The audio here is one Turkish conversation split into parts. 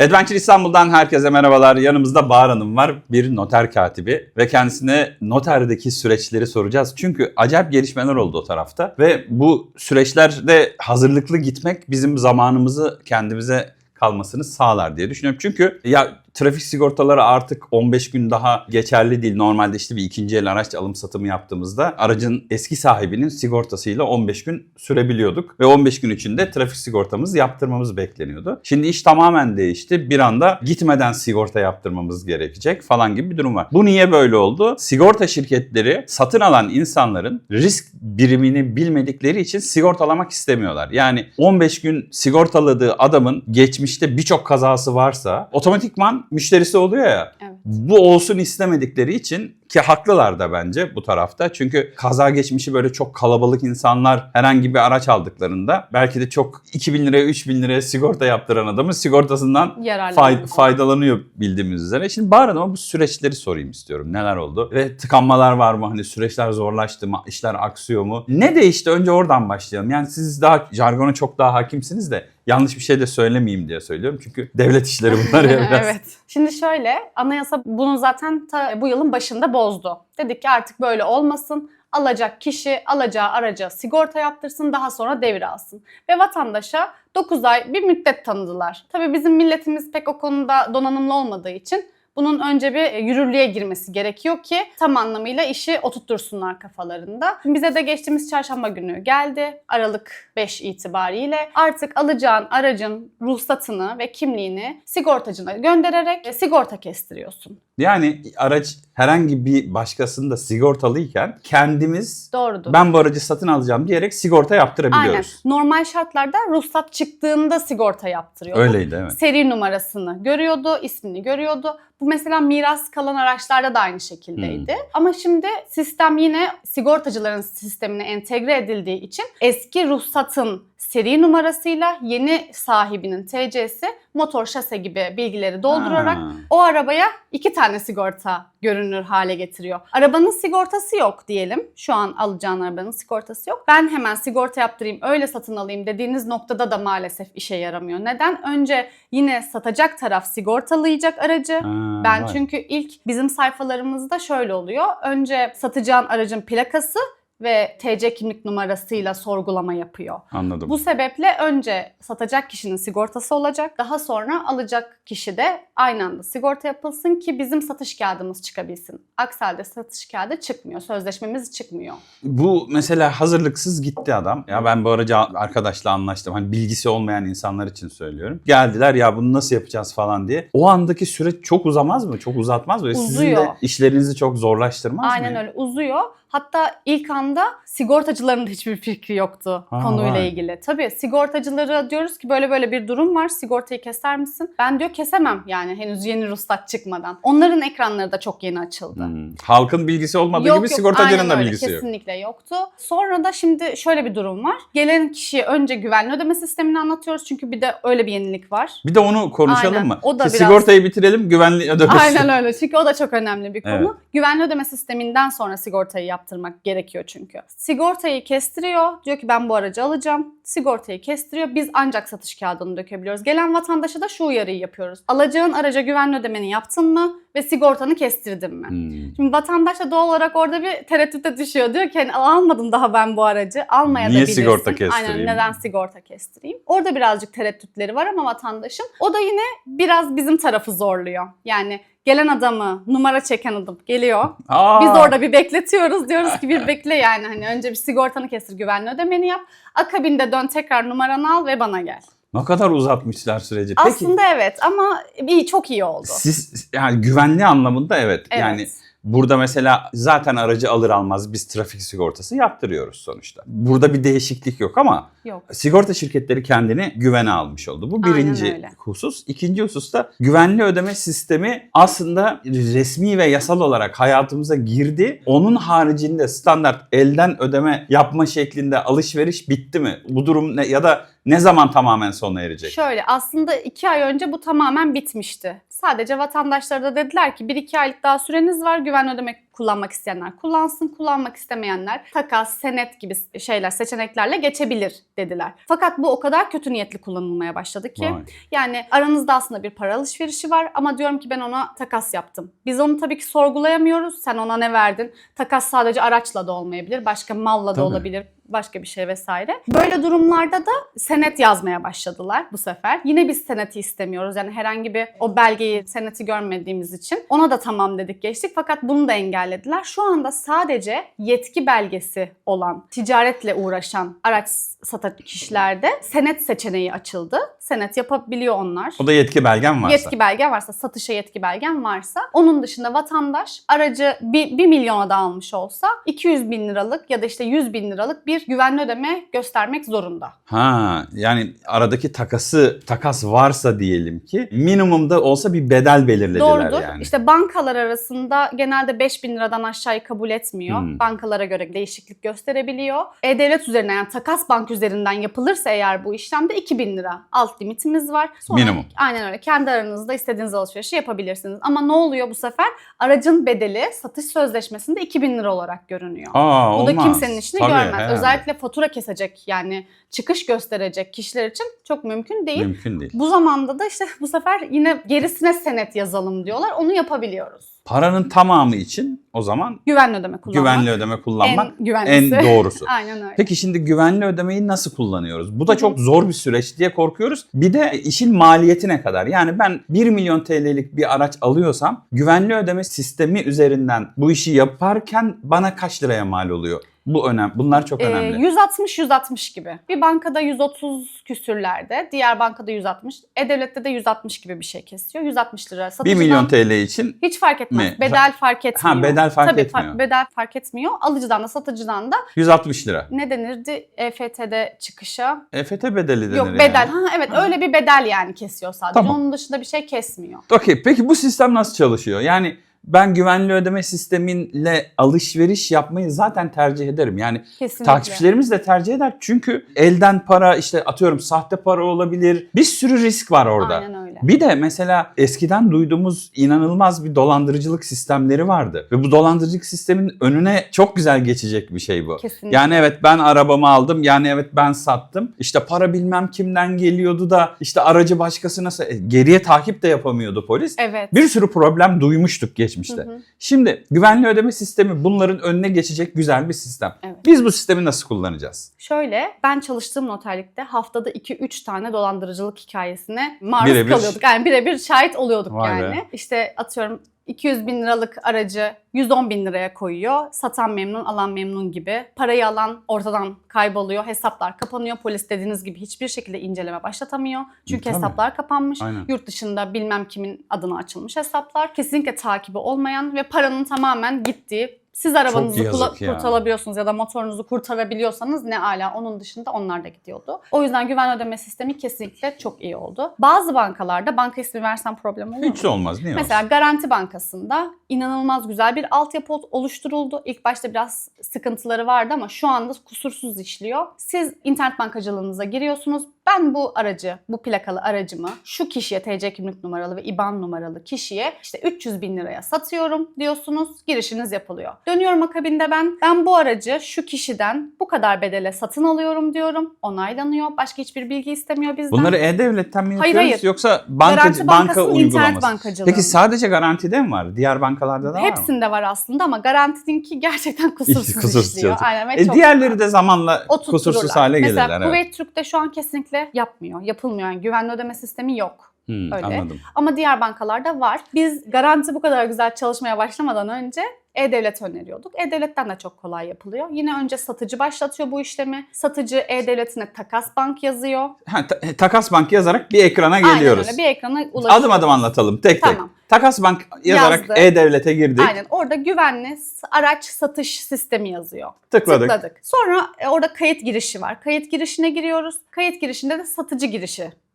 Adventure İstanbul'dan herkese merhabalar. Yanımızda Bahar Hanım var. Bir noter katibi ve kendisine noterdeki süreçleri soracağız. Çünkü acayip gelişmeler oldu o tarafta ve bu süreçlerde hazırlıklı gitmek bizim zamanımızı kendimize kalmasını sağlar diye düşünüyorum. Çünkü ya trafik sigortaları artık 15 gün daha geçerli değil. Normalde işte bir ikinci el araç alım satımı yaptığımızda aracın eski sahibinin sigortasıyla 15 gün sürebiliyorduk. Ve 15 gün içinde trafik sigortamızı yaptırmamız bekleniyordu. Şimdi iş tamamen değişti. Bir anda gitmeden sigorta yaptırmamız gerekecek falan gibi bir durum var. Bu niye böyle oldu? Sigorta şirketleri satın alan insanların risk birimini bilmedikleri için sigortalamak istemiyorlar. Yani 15 gün sigortaladığı adamın geçmişte birçok kazası varsa otomatikman müşterisi oluyor ya. Evet. Bu olsun istemedikleri için ki haklılar da bence bu tarafta. Çünkü kaza geçmişi böyle çok kalabalık insanlar herhangi bir araç aldıklarında belki de çok 2000 liraya 3000 liraya sigorta yaptıran adamın sigortasından fay- faydalanıyor bildiğimiz üzere. Şimdi Bahar Hanım'a bu süreçleri sorayım istiyorum. Neler oldu? Ve tıkanmalar var mı? Hani süreçler zorlaştı mı? İşler aksıyor mu? Ne değişti? Önce oradan başlayalım. Yani siz daha jargona çok daha hakimsiniz de yanlış bir şey de söylemeyeyim diye söylüyorum. Çünkü devlet işleri bunlar ya biraz. evet. Şimdi şöyle anayasa bunu zaten ta bu yılın başında bozdu. Dedik ki artık böyle olmasın. Alacak kişi alacağı araca sigorta yaptırsın daha sonra devir alsın. Ve vatandaşa 9 ay bir müddet tanıdılar. Tabii bizim milletimiz pek o konuda donanımlı olmadığı için bunun önce bir e, yürürlüğe girmesi gerekiyor ki tam anlamıyla işi oturtursunlar kafalarında. Bize de geçtiğimiz çarşamba günü geldi. Aralık 5 itibariyle artık alacağın aracın ruhsatını ve kimliğini sigortacına göndererek e, sigorta kestiriyorsun. Yani araç herhangi bir başkasında sigortalıyken kendimiz Doğrudur. ben bu aracı satın alacağım diyerek sigorta Aynen. yaptırabiliyoruz. Normal şartlarda ruhsat çıktığında sigorta yaptırıyorduk. Öyleydi evet. Seri numarasını görüyordu, ismini görüyordu. Bu mesela miras kalan araçlarda da aynı şekildeydi. Hmm. Ama şimdi sistem yine sigortacıların sistemine entegre edildiği için eski ruhsatın seri numarasıyla yeni sahibinin TC'si motor şase gibi bilgileri doldurarak Ha. o arabaya iki tane sigorta görünür hale getiriyor. Arabanın sigortası yok diyelim. Şu an alacağın arabanın sigortası yok. Ben hemen sigorta yaptırayım, öyle satın alayım dediğiniz noktada da maalesef işe yaramıyor. Neden? Önce yine satacak taraf sigortalayacak aracı. Ha, Ben vay. çünkü ilk bizim sayfalarımızda şöyle oluyor. Önce satacağın aracın plakası ve TC kimlik numarasıyla sorgulama yapıyor. Anladım. Bu sebeple önce satacak kişinin sigortası olacak. Daha sonra alacak kişi de aynı anda sigorta yapılsın ki bizim satış kağıdımız çıkabilsin. Aksi halde satış kağıdı çıkmıyor. Sözleşmemiz çıkmıyor. Bu mesela hazırlıksız gitti adam. Ya ben bu aracı arkadaşla anlaştım. Hani bilgisi olmayan insanlar için söylüyorum. Geldiler ya bunu nasıl yapacağız falan diye. O andaki süreç çok uzamaz mı? Çok uzatmaz mı? Sizin de Uzuyor. işlerinizi çok zorlaştırmaz mı? Aynen öyle uzuyor. Hatta ilk anda sigortacıların da hiçbir fikri yoktu Ha, konuyla vay. ilgili. Tabii sigortacılara diyoruz ki böyle böyle bir durum var. Sigortayı keser misin? Ben diyor kesemem yani henüz yeni ruhsat çıkmadan. Onların ekranları da çok yeni açıldı. Hmm. Halkın bilgisi olmadığı Yok, gibi yok, sigortacının da bilgisi yok. Kesinlikle yoktu. Sonra da şimdi şöyle bir durum var. Gelen kişiye önce güvenli ödeme sistemini anlatıyoruz. Çünkü bir de öyle bir yenilik var. Bir de onu konuşalım Aynen. mı? O da biraz- Sigortayı bitirelim güvenli ödemesi. Aynen öyle. Çünkü o da çok önemli bir konu. Evet. Güvenli ödeme sisteminden sonra sigortayı yaptırmak gerekiyor çünkü. Sigortayı kestiriyor. Diyor ki ben bu aracı alacağım. Sigortayı kestiriyor. Biz ancak satış kağıdını dökebiliyoruz. Gelen vatandaşa da şu uyarıyı yapıyoruz. Alacağın araca güvenli ödemeni yaptın mı ve sigortanı kestirdin mi? Hmm. Şimdi vatandaş da doğal olarak orada bir tereddüte düşüyor. Diyor ki hani almadım daha ben bu aracı. Almaya Niye da bilirsin. sigorta kestireyim? Aynen neden sigorta kestireyim? Orada birazcık tereddütleri var ama vatandaşın. O da yine biraz bizim tarafı zorluyor. Yani gelen adamı, numara çeken adam geliyor. Aa, Biz orada bir bekletiyoruz. Diyoruz ki bir bekle yani hani önce bir sigortanı kestir, güvenli ödemeni yap. Akabinde dön tekrar numaranı al ve bana gel. Ne kadar uzatmışlar süreci. Peki Aslında evet ama iyi çok iyi oldu. siz yani güvenli anlamında evet. Evet. Yani Burada mesela zaten aracı alır almaz biz trafik sigortası yaptırıyoruz sonuçta. Burada bir değişiklik yok ama Yok. sigorta şirketleri kendini güvene almış oldu. Bu birinci husus. İkinci hususta güvenli ödeme sistemi aslında resmi ve yasal olarak hayatımıza girdi. Onun haricinde standart elden ödeme yapma şeklinde alışveriş bitti mi? Bu durum ne ya da Ne zaman tamamen sona erecek? Şöyle aslında iki ay önce bu tamamen bitmişti. Sadece vatandaşlara da dediler ki 1-2 aylık daha süreniz var. Güvenli ödeme kullanmak isteyenler kullansın, kullanmak istemeyenler takas, senet gibi şeyler, seçeneklerle geçebilir dediler. Fakat bu o kadar kötü niyetli kullanılmaya başladı ki. Vay. Yani aranızda aslında bir para alışverişi var ama diyorum ki ben ona takas yaptım. Biz onu tabii ki sorgulayamıyoruz. Sen ona ne verdin? Takas sadece araçla da olmayabilir, başka malla da Tabii. olabilir, başka bir şey vesaire. Böyle durumlarda da senet yazmaya başladılar bu sefer. Yine biz seneti istemiyoruz. Yani herhangi bir o belgeyi, seneti görmediğimiz için ona da tamam dedik geçtik. Fakat bunu da engellediler. Şu anda sadece yetki belgesi olan, ticaretle uğraşan araç satan kişilerde senet seçeneği açıldı. Senet yapabiliyor onlar. O da yetki belgen varsa. Yetki belge varsa, satışa yetki belgen varsa. Onun dışında vatandaş aracı 1, milyona da almış olsa 200 bin liralık ya da işte 100 bin liralık bir güvenli ödeme göstermek zorunda. Ha yani aradaki takası takas varsa diyelim ki minimumda olsa bir bedel belirlediler Doğrudur. yani. İşte bankalar arasında genelde 5 bin liradan aşağıyı kabul etmiyor. Hmm. Bankalara göre değişiklik gösterebiliyor. E-Devlet üzerinden yani takas bank üzerinden yapılırsa eğer bu işlemde 2 bin lira alt limitimiz var. Sonra Minimum. Aynen öyle. Kendi aranızda istediğiniz alışverişi yapabilirsiniz. Ama ne oluyor bu sefer? Aracın bedeli satış sözleşmesinde 2 bin lira olarak görünüyor. Aa, Bu olmaz. da kimsenin işini Tabii, görmez. herhalde. Özellikle fatura kesecek yani çıkış gösterecek kişiler için çok mümkün değil. Mümkün değil. Bu zamanda da işte bu sefer yine gerisine senet yazalım diyorlar. Onu yapabiliyoruz. Paranın tamamı için o zaman Güvenli ödeme kullanmak. güvenli ödeme kullanmak en güvenlisi. en doğrusu. Aynen öyle. Peki şimdi güvenli ödemeyi nasıl kullanıyoruz? Bu da çok zor bir süreç diye korkuyoruz. Bir de işin maliyeti ne kadar? Yani ben 1 milyon TL'lik bir araç alıyorsam güvenli ödeme sistemi üzerinden bu işi yaparken bana kaç liraya mal oluyor? Bu önemli. Bunlar çok Ee, önemli. 160-160 gibi. Bir bankada 130 küsürlerde, diğer bankada 160, E-Devlet'te de 160 gibi bir şey kesiyor. 160 lira 1 satıcıdan milyon TL için hiç fark etmez. Mi? Bedel fark etmiyor. Ha, bedel fark Tabii, etmiyor. fa- bedel fark etmiyor. Alıcıdan da satıcıdan da 160 lira. ne denirdi EFT'de çıkışa? EFT bedeli denir Yok yani. bedel. Ha evet öyle bir bedel yani kesiyor sadece. Tamam. Onun dışında bir şey kesmiyor. Okey peki bu sistem nasıl çalışıyor? Yani ben güvenli ödeme sistemiyle alışveriş yapmayı zaten tercih ederim. Yani Kesinlikle. takipçilerimiz de tercih eder. Çünkü elden para işte atıyorum sahte para olabilir. Bir sürü risk var orada. Aynen öyle. Bir de mesela eskiden duyduğumuz inanılmaz bir dolandırıcılık sistemleri vardı. Ve bu dolandırıcılık sistemin önüne çok güzel geçecek bir şey bu. Kesinlikle. Yani evet ben arabamı aldım. Yani evet ben sattım. İşte para bilmem kimden geliyordu da işte aracı başkasına e, geriye takip de yapamıyordu polis. Evet. Bir sürü problem duymuştuk geçmişte. Hı hı. Şimdi güvenli ödeme sistemi bunların önüne geçecek güzel bir sistem. Evet. Biz bu sistemi nasıl kullanacağız? Şöyle ben çalıştığım noterlikte haftada 2-3 tane dolandırıcılık hikayesine maruz Birebir. kalıyorduk. Yani birebir şahit oluyorduk Vay be. yani. İşte atıyorum 200 bin liralık aracı 110 bin liraya koyuyor. Satan memnun, alan memnun gibi. Parayı alan ortadan kayboluyor. Hesaplar kapanıyor. Polis dediğiniz gibi hiçbir şekilde inceleme başlatamıyor. Çünkü Tabii. hesaplar kapanmış. Aynen. Yurt dışında bilmem kimin adına açılmış hesaplar. Kesinlikle takibi olmayan ve paranın tamamen gittiği siz arabanızı kula- ya. kurtarabiliyorsunuz ya da motorunuzu kurtarabiliyorsanız ne ala onun dışında onlar da gidiyordu. O yüzden güven ödeme sistemi kesinlikle çok iyi oldu. Bazı bankalarda banka ismi versem problem olur mu? Hiç olmaz. Niye Mesela olsun? Garanti Bankası'nda inanılmaz güzel bir altyapı oluşturuldu. İlk başta biraz sıkıntıları vardı ama şu anda kusursuz işliyor. Siz internet bankacılığınıza giriyorsunuz. Ben bu aracı, bu plakalı aracımı şu kişiye TC kimlik numaralı ve IBAN numaralı kişiye işte 300 bin liraya satıyorum diyorsunuz. Girişiniz yapılıyor. Dönüyorum akabinde ben, ben bu aracı şu kişiden bu kadar bedele satın alıyorum diyorum. Onaylanıyor. Başka hiçbir bilgi istemiyor bizden. Bunları E-Devlet'ten mi Hayır, yapıyoruz hayır. yoksa banka, Garanti banka uygulaması? bankacılığı. Peki sadece garantide mi var? Diğer bankalarda da var mı? Hepsinde var aslında ama garantininki gerçekten kusursuz, Kusursuz işliyor. Aynen ve E çok diğerleri de zamanla kusursuz hale gelirler. Mesela evet. Kuveyt Türk'te şu an kesinlikle yapmıyor, yapılmıyor. Yani güvenli ödeme sistemi yok. Hmm, öyle. Anladım. Ama diğer bankalarda var. Biz garanti bu kadar güzel çalışmaya başlamadan önce E-Devlet öneriyorduk. E-Devlet'ten de çok kolay yapılıyor. Yine önce satıcı başlatıyor bu işlemi. Satıcı E-Devlet'ine takas bank yazıyor. Ha, ta- e, takas bank yazarak bir ekrana geliyoruz. Aynen öyle bir ekrana ulaşıyoruz. Adım adım anlatalım tek tek. Tamam. Takas bank yazarak Yazdı. E-Devlet'e girdik. Aynen orada güvenli araç satış sistemi yazıyor. Tıkladık. Tıkladık. Sonra e, orada kayıt girişi var. Kayıt girişine giriyoruz. Kayıt girişinde de satıcı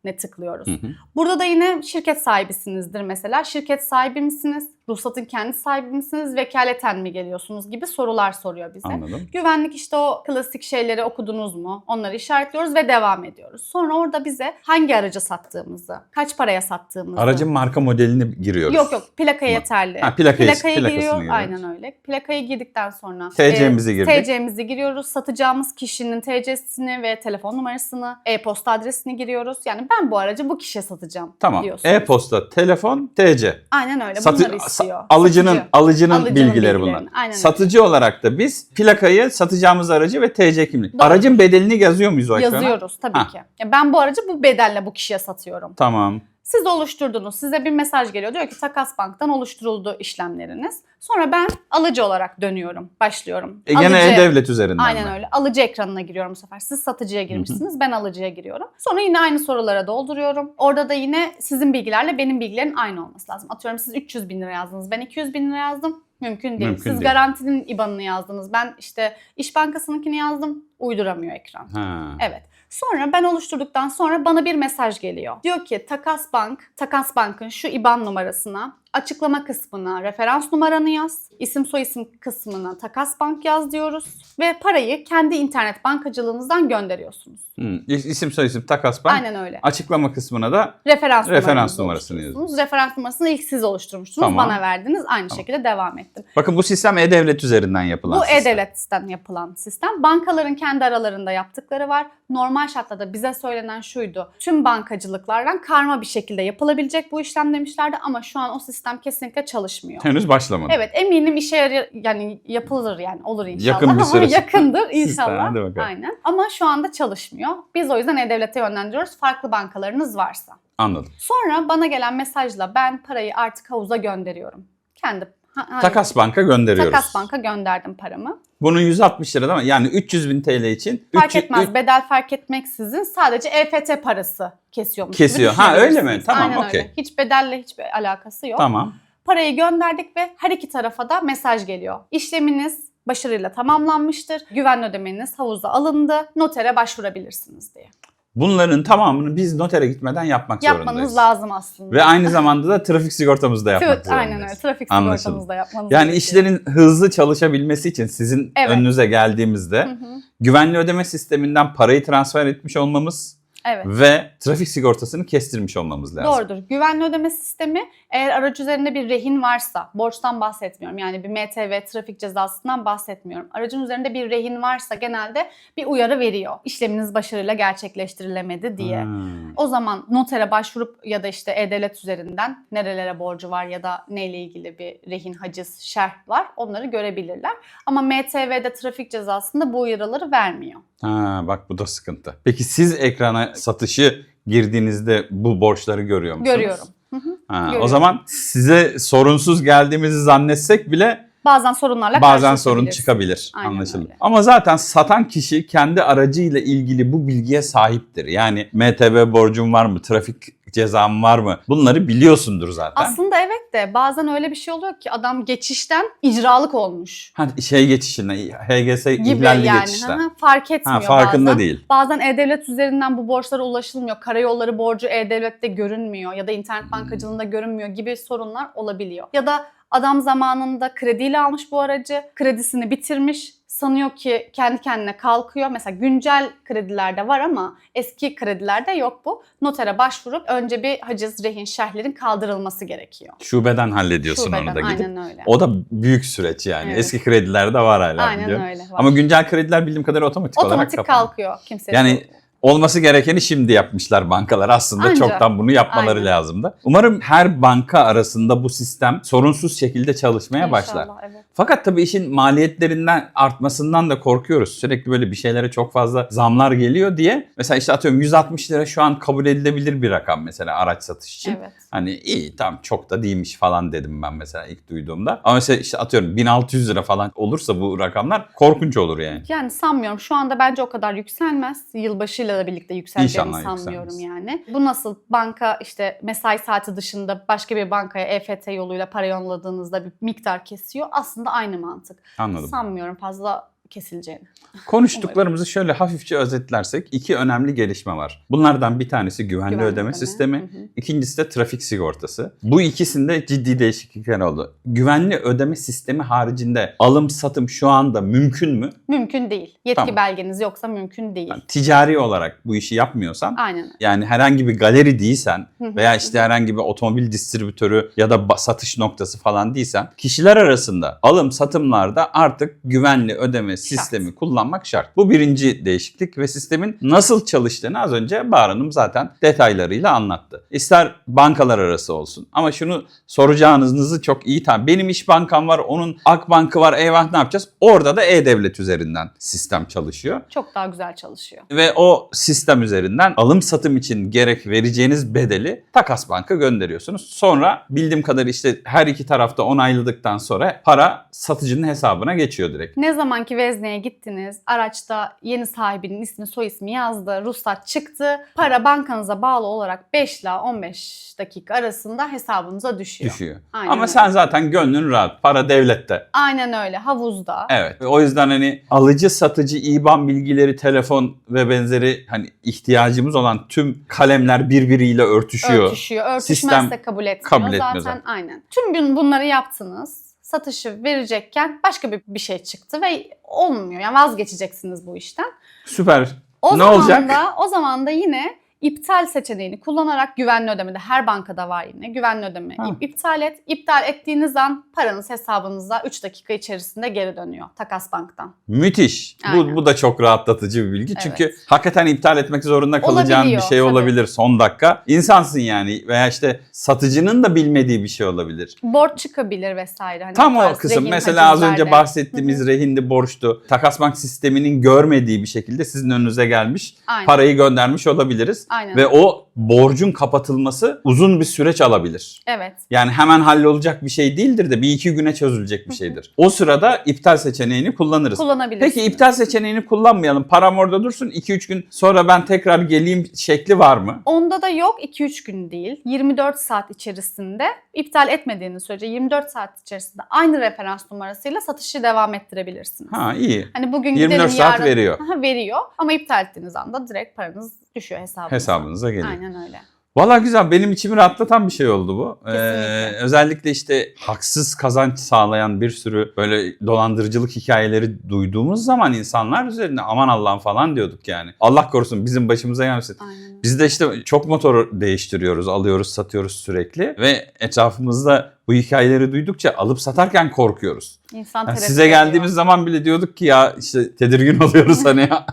girişine tıklıyoruz. Hı hı. Burada da yine şirket sahibisinizdir mesela. Şirket sahibi misiniz? Ruhsatın kendi sahibi misiniz? Vekaleten mi geliyorsunuz? gibi sorular soruyor bize. Anladım. Güvenlik işte o klasik şeyleri okudunuz mu? Onları işaretliyoruz ve devam ediyoruz. Sonra orada bize hangi aracı sattığımızı, kaç paraya sattığımızı. Aracın marka modelini giriyoruz. Yok yok plaka yeterli. Ha, plakayı- plakayı plakasını giriyor. giriyoruz. Aynen öyle. Plakayı girdikten sonra TC'mizi girdik. TC'mizi giriyoruz. Satacağımız kişinin TC'sini ve telefon numarasını, e-posta adresini giriyoruz. Yani ben bu aracı bu kişiye satacağım Tamam. diyorsunuz. E-posta, telefon, TC. Aynen öyle. Satı- Bunları istiyor. sa- alıcının Satıcı. alıcının, Alıcının bilgileri bunlar. aynen öyle. Satıcı olarak da biz plakayı, satacağımız aracı ve TC kimlik. Doğru. Aracın bedelini yazıyor muyuz o ekrana? Yazıyoruz tabii Ha. ki. Ya ben bu aracı bu bedelle bu kişiye satıyorum. Tamam. Siz oluşturdunuz. Size bir mesaj geliyor. Diyor ki Takas Bank'tan oluşturuldu işlemleriniz. Sonra ben alıcı olarak dönüyorum. Başlıyorum. E, gene Alıcı- e-devlet üzerinden Aynen mi? öyle. Alıcı ekranına giriyorum bu sefer. Siz satıcıya girmişsiniz. Ben alıcıya giriyorum. Sonra yine aynı sorulara dolduruyorum. Orada da yine sizin bilgilerle benim bilgilerin aynı olması lazım. Atıyorum siz 300 bin lira yazdınız. Ben 200 bin lira yazdım. Mümkün değil. Mümkün siz değil. garantinin IBAN'ını yazdınız. Ben işte İş Bankası'nınkini yazdım. Uyduramıyor ekran. Ha. Evet. Sonra ben oluşturduktan sonra bana bir mesaj geliyor. Diyor ki Takas Bank, Takas Bank'ın şu IBAN numarasına, açıklama kısmına referans numaranı yaz, isim soyisim kısmına Takas Bank yaz diyoruz ve parayı kendi internet bankacılığınızdan gönderiyorsunuz. İs- İsim soyisim takas bank. Aynen öyle. Açıklama kısmına da Referans, Referans numarasını oluşturuyorsunuz. Referans numarasını ilk siz oluşturmuştunuz, Tamam. bana verdiniz. Aynı Tamam. şekilde devam ettim. bakın bu sistem e-devlet üzerinden yapılan Bu sistem. e-devletten yapılan sistem. Bankaların kendi aralarında yaptıkları var. Normal şartlarda bize söylenen şuydu. Tüm bankacılıklardan karma bir şekilde yapılabilecek bu işlem demişlerdi ama şu an o sistem kesinlikle çalışmıyor. Henüz başlamadı. Evet eminim işe yarıyor yani yapılır yani olur inşallah Yakın bir ama süre sonra. yakındır Sistem, inşallah. hadi bakalım. Aynen. Ama şu anda çalışmıyor. Biz o yüzden e-devlete yönlendiriyoruz farklı bankalarınız varsa. Anladım. Sonra bana gelen mesajla ben parayı artık havuza gönderiyorum. Kendi ha- hani- Takas banka gönderiyoruz. Takas banka gönderdim paramı. Bunun 160 lira değil mi? Yani 300 bin TL için Fark 300 etmez. Bedel fark etmeksizin sadece EFT parası kesiyormuş. Kesiyor. Ha, öyle mi? Tamam, okey. Hiç bedelle hiçbir alakası yok. Tamam. Parayı gönderdik ve her iki tarafa da mesaj geliyor. İşleminiz başarıyla tamamlanmıştır. Güvenli ödemeniz havuza alındı. Notere başvurabilirsiniz diye. Bunların tamamını biz notere gitmeden yapmak Yapmanız zorundayız. lazım aslında. Ve aynı zamanda da trafik sigortamızı da yapmak Evet, zorundayız. aynen öyle. Trafik Anlaşıldı. sigortanızı da yapmanız Yani gerekiyor. işlerin hızlı çalışabilmesi için sizin Evet. önünüze geldiğimizde Hı hı. güvenli ödeme sisteminden parayı transfer etmiş olmamız Evet. ve trafik sigortasını kestirmiş olmamız lazım. Doğrudur. Güvenli ödeme sistemi eğer aracı üzerinde bir rehin varsa, borçtan bahsetmiyorum. Yani bir MTV trafik cezasından bahsetmiyorum. Aracın üzerinde bir rehin varsa genelde bir uyarı veriyor. İşleminiz başarıyla gerçekleştirilemedi diye. Hmm. O zaman notere başvurup ya da işte e-devlet üzerinden nerelere borcu var ya da neyle ilgili bir rehin, haciz, şerh var onları görebilirler. Ama MTV'de trafik cezasında bu uyarıları vermiyor. Ha, bak bu da sıkıntı. Peki siz ekrana satışı girdiğinizde bu borçları görüyor musunuz? Görüyorum. Hı hı. Ha, o zaman size sorunsuz geldiğimizi zannetsek bile Bazen sorunlarla bazen sorun çıkabilir. Aynen Anlaşıldı. öyle. Ama zaten satan kişi kendi aracıyla ilgili bu bilgiye sahiptir. Yani MTV borcum var mı? Trafik cezam var mı? Bunları biliyorsundur zaten. Aslında evet de bazen öyle bir şey oluyor ki adam geçişten icralık olmuş Ha, şey geçişine, HGS gibi ihlalli yani. geçişten. Hı, Fark etmiyor Ha, farkında bazen. değil. Bazen E-Devlet üzerinden bu borçlara ulaşılmıyor. Karayolları borcu E-Devlet'te görünmüyor ya da internet bankacılığında görünmüyor gibi sorunlar olabiliyor. Ya da adam zamanında krediyle almış bu aracı, kredisini bitirmiş, sanıyor ki kendi kendine kalkıyor. Mesela güncel kredilerde var ama eski kredilerde yok bu. Notere başvurup önce bir haciz, rehin, şerhlerin kaldırılması gerekiyor. Şubeden hallediyorsun Şubeden, onu da gidip. aynen öyle. O da büyük süreç yani. Evet. Eski kredilerde var hala Aynen biliyorum. öyle. var. Ama güncel krediler bildiğim kadarıyla otomatik, olarak Otomatik kapanıyor. kalkıyor. Kimse Yani olması gerekeni şimdi yapmışlar bankalar. Aslında Ancak. çoktan bunu yapmaları Aynen. lazımdı. Umarım her banka arasında bu sistem sorunsuz şekilde çalışmaya başlar. İnşallah, evet. Fakat tabii işin maliyetlerinden artmasından da korkuyoruz. Sürekli böyle bir şeylere çok fazla zamlar geliyor diye. Mesela işte atıyorum 160 lira şu an kabul edilebilir bir rakam mesela araç satış için. Evet. Hani iyi tamam çok da değilmiş falan dedim ben mesela ilk duyduğumda. Ama mesela işte atıyorum 1600 lira falan olursa bu rakamlar korkunç olur yani. Yani sanmıyorum. Şu anda bence o kadar yükselmez. Yılbaşıyla da birlikte yükseleceğini İnşallah sanmıyorum yükselmez. yani. Bu nasıl banka işte mesai saati dışında başka bir bankaya EFT yoluyla para yolladığınızda bir miktar kesiyor. Aslında aynı mantık. Anladım. Sanmıyorum fazla kesileceğini. Konuştuklarımızı şöyle hafifçe özetlersek iki önemli gelişme var. Bunlardan bir tanesi güvenli, Güvenli ödeme, ödeme. sistemi, Hı hı. ikincisi de trafik sigortası. Bu ikisinde ciddi değişiklikler oldu. Güvenli ödeme sistemi haricinde alım satım şu anda mümkün mü? Mümkün değil. Yetki Tamam. belgeniz yoksa mümkün değil. Yani ticari olarak bu işi yapmıyorsan Aynen. yani herhangi bir galeri değilsen veya işte herhangi bir otomobil distribütörü ya da satış noktası falan değilsen kişiler arasında alım satımlarda artık güvenli ödeme sistemi kullanmak şart. Bu birinci değişiklik ve sistemin nasıl çalıştığını az önce Bahar Hanım zaten detaylarıyla anlattı. İster bankalar arası olsun ama şunu soracağınızı çok iyi tam. Benim iş bankam var, onun Akbank'ı var. Eyvah ne yapacağız? Orada da E-Devlet üzerinden sistem çalışıyor. Çok daha güzel çalışıyor. Ve o sistem üzerinden alım satım için gerek vereceğiniz bedeli Takas Bank'a gönderiyorsunuz. Sonra bildiğim kadar işte her iki tarafta onayladıktan sonra para satıcının hesabına geçiyor direkt. Ne zamanki vezneye gittiniz, araçta yeni sahibinin ismi soy ismi yazdı, ruhsat çıktı, para bankanıza bağlı olarak 5 ile 15 dakika arasında hesabınıza düşüyor. Düşüyor. Aynen Ama öyle. sen zaten gönlün rahat. Para devlette. Aynen öyle havuzda. Evet. O yüzden hani alıcı satıcı IBAN bilgileri, telefon ve benzeri hani ihtiyacımız olan tüm kalemler birbiriyle örtüşüyor. Örtüşüyor. Örtüşmezse Sistem kabul etmiyor. kabul etmiyor zaten. zaten. Aynen. Tüm gün bunları yaptınız. Satışı verecekken başka bir, bir şey çıktı ve olmuyor. Yani vazgeçeceksiniz bu işten. Süper. O Ne zaman olacak? da o zaman da yine iptal seçeneğini kullanarak güvenli ödemede her bankada var yine güvenli ödeme Ha. ip- iptal et. İptal ettiğiniz an paranız hesabınıza 3 dakika içerisinde geri dönüyor Takas Bank'tan. Müthiş. Bu, Aynen. bu da çok rahatlatıcı bir bilgi. Çünkü Evet. hakikaten iptal etmek zorunda kalacağın bir şey tabii. olabilir son dakika. İnsansın yani veya işte satıcının da bilmediği bir şey olabilir. Borç çıkabilir vesaire. Hani Tam o kısım mesela az önce bahsettiğimiz rehindi, borçtu. Takas bank sisteminin görmediği bir şekilde sizin önünüze gelmiş. Aynen. Parayı göndermiş olabiliriz. Aynen. Ve o borcun kapatılması uzun bir süreç alabilir. Evet. Yani hemen hallolacak bir şey değildir de bir iki güne çözülecek bir şeydir. O sırada iptal seçeneğini kullanırız. Kullanabilirsiniz. Peki iptal seçeneğini kullanmayalım. Param orada dursun. 2-3 gün sonra ben tekrar geleyim şekli var mı? Onda da yok 2-3 gün değil. 24 saat içerisinde iptal etmediğiniz sürece 24 saat içerisinde aynı referans numarasıyla satışı devam ettirebilirsiniz. Ha iyi. Hani bugün 24 gidelim saat yarın... veriyor. Aha, veriyor ama iptal ettiğiniz anda direkt paranız düşüyor hesabınıza. Hesabınıza geliyor. Aynen öyle. Valla güzel. Benim içimi rahatlatan bir şey oldu bu. Ee, özellikle işte haksız kazanç sağlayan bir sürü böyle dolandırıcılık hikayeleri duyduğumuz zaman insanlar üzerinde aman Allah'ım falan diyorduk yani. Allah korusun bizim başımıza gelmesin. Aynen. Biz de işte çok motor değiştiriyoruz, alıyoruz, satıyoruz sürekli ve etrafımızda bu hikayeleri duydukça alıp satarken korkuyoruz. İnsan Yani size ediyor. geldiğimiz zaman bile diyorduk ki ya işte tedirgin oluyoruz hani ya.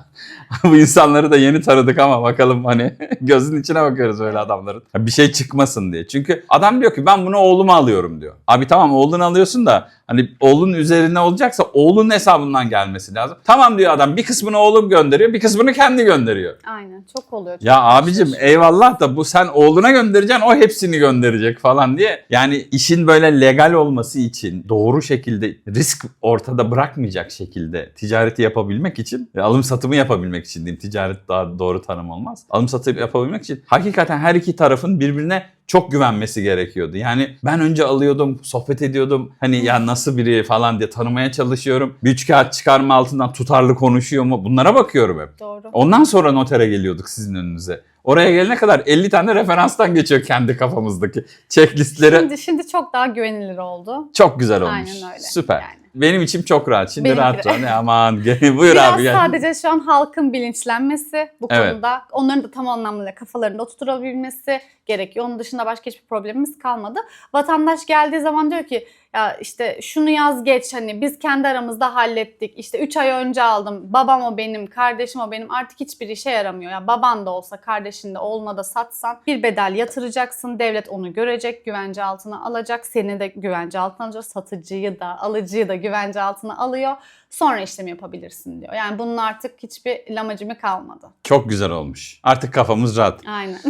bu insanları da yeni tanıdık ama bakalım hani gözün içine bakıyoruz öyle adamların. Bir şey çıkmasın diye. Çünkü adam diyor ki ben bunu oğluma alıyorum diyor. Abi tamam oğlunu alıyorsun da hani oğlun üzerine olacaksa oğlunun hesabından gelmesi lazım. Tamam diyor adam bir kısmını oğlum gönderiyor bir kısmını kendi gönderiyor. Aynen çok oluyor. çok Ya abicim karşılaşıyorum. eyvallah da bu sen oğluna göndereceksin o hepsini gönderecek falan diye. Yani işin böyle legal olması için doğru şekilde risk ortada bırakmayacak şekilde ticareti yapabilmek için ve alım satımı yapabilmek için diyeyim ticaret daha doğru tanım olmaz. Alım satım yapabilmek için hakikaten her iki tarafın birbirine çok güvenmesi gerekiyordu. Yani ben önce alıyordum, sohbet ediyordum. Hani ya nasıl biri falan diye tanımaya çalışıyorum. Bir üç kağıt çıkarma altından tutarlı konuşuyor mu? Bunlara bakıyorum hep. Doğru. Ondan sonra notere geliyorduk sizin önünüze. Oraya gelene kadar 50 tane referanstan geçiyor kendi kafamızdaki checklistleri. Şimdi, şimdi çok daha güvenilir oldu. Çok güzel olmuş. Aynen öyle. Süper. Yani. Benim içim çok rahat. Şimdi rahat de. Ne aman buyur Biraz abi gel. sadece şu an halkın bilinçlenmesi bu Evet. konuda. Onların da tam anlamıyla kafalarında oturtabilmesi gerekiyor. Onun dışında başka hiçbir problemimiz kalmadı. Vatandaş geldiği zaman diyor ki ya işte şunu yaz geç hani biz kendi aramızda hallettik. İşte 3 ay önce aldım. Babam o benim, kardeşim o benim. Artık hiçbir işe yaramıyor. Ya baban da olsa, kardeşin de oğluna da satsan bir bedel yatıracaksın. Devlet onu görecek, güvence altına alacak. Seni de güvence altına alacak. Satıcıyı da, alıcıyı da güvence altına alıyor. Sonra işlem yapabilirsin diyor. Yani bunun artık hiçbir lamacımı kalmadı. Çok güzel olmuş. Artık kafamız rahat. Aynen.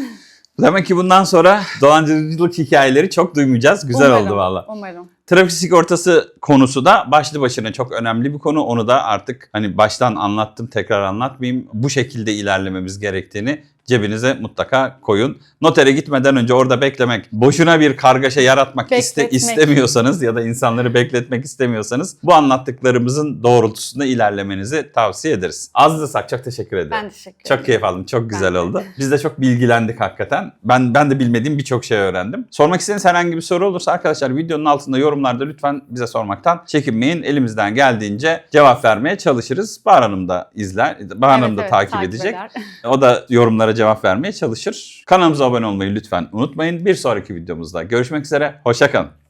Demek ki bundan sonra dolandırıcılık hikayeleri çok duymayacağız. Güzel Umarım, oldu valla. Umarım. Trafik sigortası konusu da başlı başına çok önemli bir konu. Onu da artık hani baştan anlattım tekrar anlatmayayım. Bu şekilde ilerlememiz gerektiğini cebinize mutlaka koyun. Notere gitmeden önce orada beklemek, boşuna bir kargaşa yaratmak iste, istemiyorsanız ya da insanları bekletmek istemiyorsanız bu anlattıklarımızın doğrultusunda ilerlemenizi tavsiye ederiz. Azlısak çok teşekkür ederim. Ben teşekkür ederim. Çok keyif aldım. Çok güzel de. oldu. Biz de çok bilgilendik hakikaten. Ben ben de bilmediğim birçok şey öğrendim. Sormak istediğiniz herhangi bir soru olursa arkadaşlar videonun altında yorumlarda lütfen bize sormaktan çekinmeyin. Elimizden geldiğince cevap vermeye çalışırız. Bahar Hanım da izler. Bahar Hanım Evet, da evet, takip, edecek. eder. O da yorumlara cevap vermeye çalışır. Kanalımıza abone olmayı lütfen unutmayın. Bir sonraki videomuzda görüşmek üzere. Hoşçakalın.